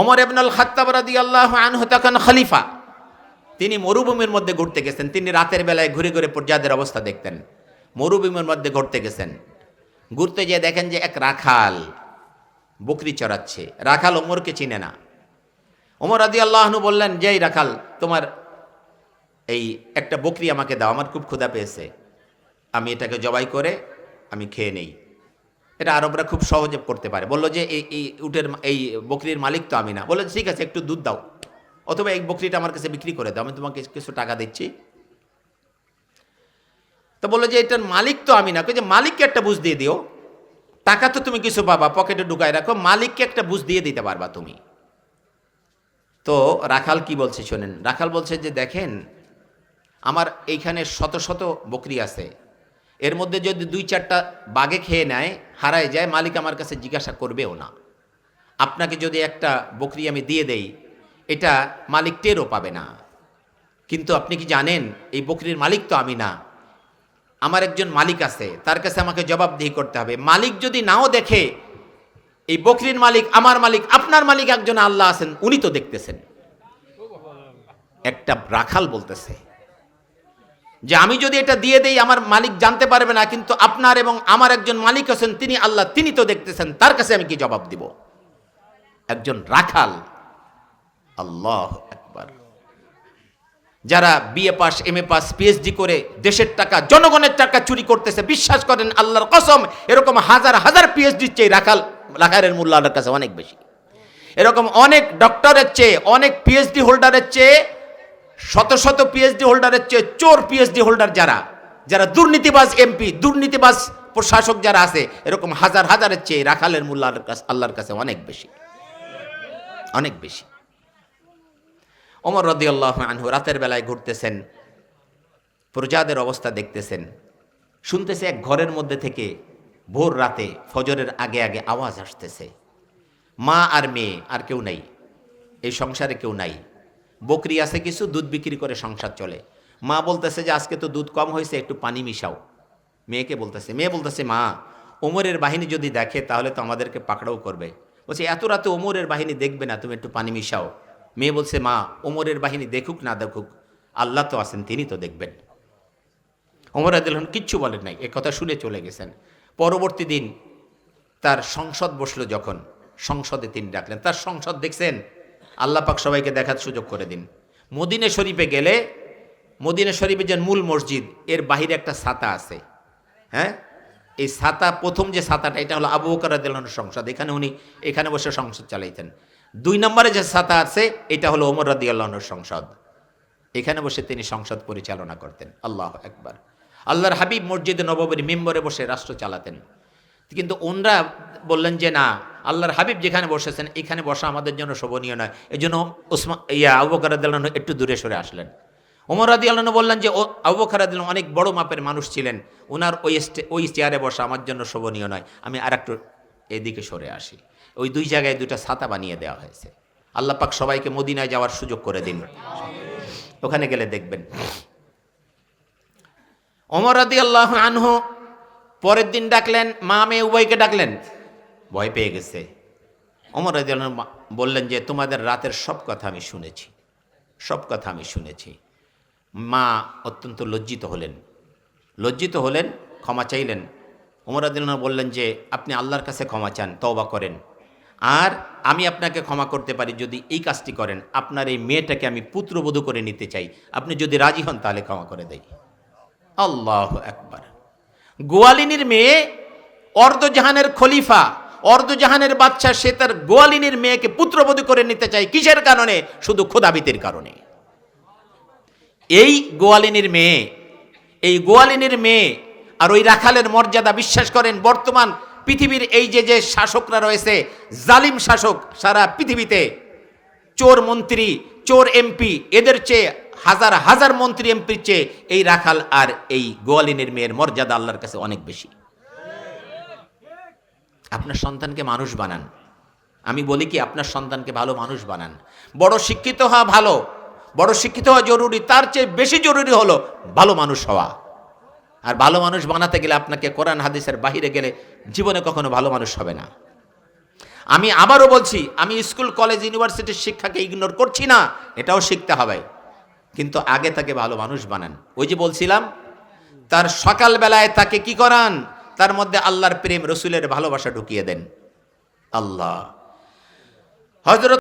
ওমর এবনুল খাত্তাব রাদি আল্লাহ আনহু তখন খলিফা। তিনি মরুভূমির মধ্যে ঘুরতে গেছেন। তিনি রাতের বেলায় ঘুরে ঘুরে পর্যাদের অবস্থা দেখতেন। মরুভূমির মধ্যে ঘুরতে গেছেন। ঘুরতে যেয়ে দেখেন যে এক রাখাল বকরি চড়াচ্ছে। রাখাল ওমরকে চিনে না। ওমর আদি আল্লাহনু বললেন, যেই রাখাল, তোমার এই একটা বকরি আমাকে দাও, আমার খুব ক্ষুধা পেয়েছে। আমি এটাকে জবাই করে আমি খেয়ে নেই। এটা আরবরা খুব সহজে করতে পারে। বলল যে এই এই উটের এই বকরির মালিক তো আমি না। বলল, ঠিক আছে, একটু দুধ দাও। অথবা এই বকরিটা আমার কাছে বিক্রি করে দাও। আমি তোমাকে কিছু টাকা দিচ্ছি। তো বলল যে, এটার মালিক তো আমি না। যে, মালিককে একটা বুঝ দিয়ে দিও। টাকা তো তুমি কিছু পাবা, পকেটে ঢুকায় রাখো। মালিককে একটা বুঝ দিয়ে দিতে পারবা তুমি। তো রাখাল কি বলছে শোনেন। রাখাল বলছে যে, দেখেন, আমার এইখানে শত শত বকরি আছে। এর মধ্যে যদি দুই চারটা বাগে খেয়ে নেয়, হারায় যায়, মালিক আমার কাছে জিজ্ঞাসা করবেও না। আপনাকে যদি একটা বকরি আমি দিয়ে দেই, এটা মালিক টেরও পাবে না। কিন্তু আপনি কি জানেন, এই বকরির মালিক তো আমি না। আমার একজন মালিক আছে, তার কাছে আমাকে জবাবদিহি করতে হবে। মালিক যদি নাও দেখে, এই বকরির মালিক, আমার মালিক, আপনার মালিক একজন আল্লাহ আছেন, উনি তো দেখতেছেন। একটা রাখাল বলতেছে যে আমি যদি এটা দিয়ে দেই, আমার মালিক জানতে পারবে না, কিন্তু আপনার এবং আমার একজন মালিক আছেন, তিনি আল্লাহ, তিনি তো দেখতেছেন, তার কাছে আমি কি জবাব দিব? একজন রাখাল। আল্লাহ একবার যারা BA pass M A pass, PhD করে দেশের টাকা, জনগণের টাকা চুরি করতেছে, বিশ্বাস করেন, আল্লাহর কসম, এরকম হাজার হাজার পিএইচডির চেয়ে রাখাল রাখালের মূল্য আল্লাহর কাছে অনেক বেশি। এরকম অনেক ডক্টরের চেয়ে, অনেক পিএইচডি হোল্ডারের চেয়ে শত শত পিএইচডি হোল্ডারের চেয়ে চোর পিএইচডি হোল্ডার যারা যারা দুর্নীতিবাজ এমপি দুর্নীতিবাজ প্রশাসক যারা আছে, এরকম হাজার হাজারের চেয়ে রাখালের মূল্য কাছে আল্লাহর কাছে অনেক বেশি। অনেক বেশি। ওমর রদি আল্লাহ আনহু রাতের বেলায় ঘুরতেছেন, প্রজাদের অবস্থা দেখতেছেন, শুনতেছে এক ঘরের মধ্যে থেকে ভোর রাতে ফজরের আগে আগে আওয়াজ আসতেছে। মা আর মেয়ে, আর কেউ নাই, এই সংসারে কেউ নাই। বকরি আছে কিছু, দুধ বিক্রি করে সংসার চলে। মা বলতেছে যে, আজকে তো দুধ কম হয়েছে, একটু পানি মিশাও। মেয়েকে বলতেছে, মেয়ে বলতেছে, মা, ওমরের বাহিনী যদি দেখে, তাহলে তো আমাদেরকে পাকড়াও করবে। বলছে, এত রাতে ওমরের বাহিনী দেখবে না, তুমি একটু পানি মিশাও। মেয়ে বলছে, মা, ওমরের বাহিনী দেখুক না দেখুক, আল্লাহ তো আছেন, তিনি তো দেখবেন। ওমর আদিলহন কিচ্ছু বলেন নাই কথা শুনে চলে গেছেন। পরবর্তী দিন তার সংসদ বসল যখন, সংসদে তিনি ডাকলেন, তার সংসদ দেখছেন? আল্লাহ পাক সবাইকে দেখার সুযোগ করে দিন। মদিনে শরীফে গেলে, মদিনে শরীফে যে মূল মসজিদ, এর বাহিরে একটা ছাতা আছে। হ্যাঁ? এই ছাতা, প্রথম যে ছাতাটা, এটা হলো আবু বকর রাদিয়াল্লাহুর সংসদ। এখানে উনি, এখানে বসে সংসদ চালাইতেন। দুই নম্বরে যে ছাতা আছে, এটা হলো ওমর রাদিয়াল্লাহুর সংসদ। এখানে বসে তিনি সংসদ পরিচালনা করতেন। আল্লাহ একবার আল্লাহর হাবিব মসজিদে নববীর মেম্বরে বসে রাষ্ট্র চালাতেন। কিন্তু ওনরা বললেন যে না আল্লাহর হাবিব যেখানে বসেছেন, এখানে বসা আমাদের জন্য শোভনীয় নয়। এই জন্য ওসমান ইয়া আবুবকর রাদিয়াল্লাহু একটু দূরে সরে আসলেন। ওমর রাদি আল্লাহ বললেন যে, ও আবুবকর রাদিয়াল্লাহু অনেক বড় মাপের মানুষ ছিলেন। ওনার ওই ওই চেয়ারে বসা আমার জন্য শোভনীয় নয়। আমি আর একটু এদিকে সরে আসি। ওই দুই জায়গায় দুইটা ছাতা বানিয়ে দেওয়া হয়েছে। আল্লাহ পাক সবাইকে মদিনায় যাওয়ার সুযোগ করে দিন ওখানে গেলে দেখবেন। ওমর রাদি আল্লাহ আনহু পরের দিন ডাকলেন, মা মেয়ে উভয়কে ডাকলেন। ভয় পেয়ে গেছে। রাদি বললেন যে, তোমাদের রাতের সব কথা আমি শুনেছি। সব কথা আমি শুনেছি। মা অত্যন্ত লজ্জিত হলেন। লজ্জিত হলেন, ক্ষমা চাইলেন। ওমর আদিল্লাহ বললেন যে, আপনি আল্লাহর কাছে ক্ষমা চান, তওবা করেন। আর আমি আপনাকে ক্ষমা করতে পারি যদি এই কাজটি করেন। আপনার এই মেয়েটাকে আমি পুত্রবধূ করে নিতে চাই। আপনি যদি রাজি হন তাহলে ক্ষমা করে দেই। আল্লাহ একবার গোয়ালিনীর মেয়ে অর্ধজাহানের খলিফা অর্ধজাহানের বাচ্চা সে তার গোয়ালিনীর মেয়েকে পুত্রবধূ করে নিতে চায়। কিসের কারণে? শুধু ক্ষুধাবিতের কারণে। এই গোয়ালিনীর মেয়ে, এই গোয়ালিনীর মেয়ে আর ওই রাখালের মর্যাদা বিশ্বাস করেন বর্তমান পৃথিবীর এই যে যে শাসকরা রয়েছে, জালিম শাসক, সারা পৃথিবীতে চোর মন্ত্রী, চোর এমপি, এদের চেয়ে হাজার হাজার মন্ত্রী এমপির চেয়ে এই রাখাল আর এই গোয়ালিনীর মেয়ের মর্যাদা আল্লাহর কাছে অনেক বেশি। আপনার সন্তানকে মানুষ বানান। আমি বলি কি, আপনার সন্তানকে ভালো মানুষ বানান। বড় শিক্ষিত হওয়া ভালো, বড় শিক্ষিত হওয়া জরুরি, তার চেয়ে বেশি জরুরি হলো ভালো মানুষ হওয়া। আর ভালো মানুষ বানাতে গেলে আপনাকে কোরআন, হাদিসের বাহিরে গেলে জীবনে কখনো ভালো মানুষ হবে না। আমি আবারও বলছি, আমি স্কুল, কলেজ, ইউনিভার্সিটির শিক্ষাকে ইগনোর করছি না, এটাও শিখতে হবে। কিন্তু আগে তাকে ভালো মানুষ বানান। ওই যে বলছিলাম, তার সকালবেলায় তাকে কি করান? তার মধ্যে আল্লাহর প্রেম রসুলের ভালোবাসা ঢুকিয়ে দেন। আল্লাহ। হজরত